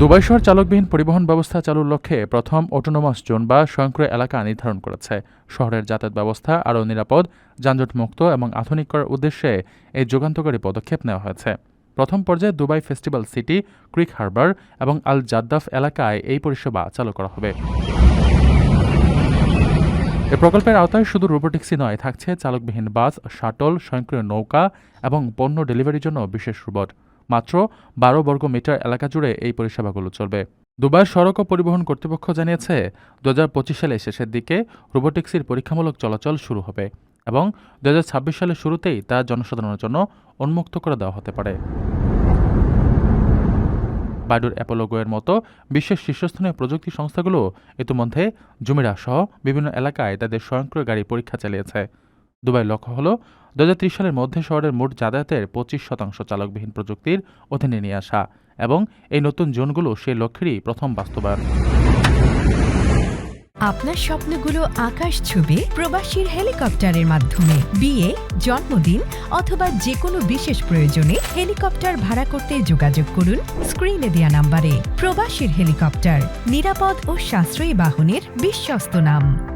Dubai শহর চালকবিহীন পরিবহন ব্যবস্থা চালুর লক্ষ্যে প্রথম অটোনোমাস জোন বা স্বয়ংক্রিয় এলাকা নির্ধারণ করেছে। শহরের যাতায়াত ব্যবস্থা আরও নিরাপদ, যানজটমুক্ত এবং আধুনিক করার উদ্দেশ্যে এই যুগান্তকারী পদক্ষেপ নেওয়া হয়েছে। প্রথম পর্যায়ে Dubai festival city, creek harbour এবং আল জাদ্দাফ এলাকায় এই পরিষেবা চালু করা হবে। এ প্রকল্পের আওতায় শুধু রোবোটিক্সই নয়, থাকছে চালকবিহীন বাস, শাটল, স্বয়ংক্রিয় নৌকা এবং পণ্য ডেলিভারির জন্য বিশেষ রোবট। মাত্র বারো বর্গ মিটার এলাকা জুড়ে এই পরিষেবাগুলো চলবে। দুবাই সড়ক ও পরিবহন কর্তৃপক্ষ জানিয়েছে দু সালের শেষের দিকে রোবোটিক্সির পরীক্ষামূলক চলাচল শুরু হবে এবং দু হাজার ছাব্বিশ সালের শুরুতেই তা জনসাধারণের জন্য উন্মুক্ত করে দেওয়া হতে পারে। বাইডুর অ্যাপোলোগোয়ের মতো বিশ্বের শীর্ষস্থানীয় প্রযুক্তি সংস্থাগুলো ইতিমধ্যে জুমিরা সহ বিভিন্ন এলাকায় তাদের স্বয়ংক্রিয় গাড়ি পরীক্ষা চালিয়েছে। দুবাই লক্ষ্য হল দু হাজার ত্রিশ সালের মধ্যে শহরের মোট যাতায়াতের পঁচিশ শতাংশ চালকবিহীন প্রযুক্তির অধীনে নিয়ে আসা এবং এই নতুন জোনগুলো সেই লক্ষ্যেরই প্রথম বাস্তবায়ন। আপনার স্বপ্নগুলো আকাশ ছবি প্রবাসীর হেলিকপ্টারের মাধ্যমে। বিয়ে, জন্মদিন অথবা যে কোনো বিশেষ প্রয়োজনে হেলিকপ্টার ভাড়া করতে যোগাযোগ করুন স্ক্রিনে দেওয়া নাম্বারে। প্রবাসীর হেলিকপ্টার, নিরাপদ ও সাশ্রয়ী বাহনের বিশ্বস্ত নাম।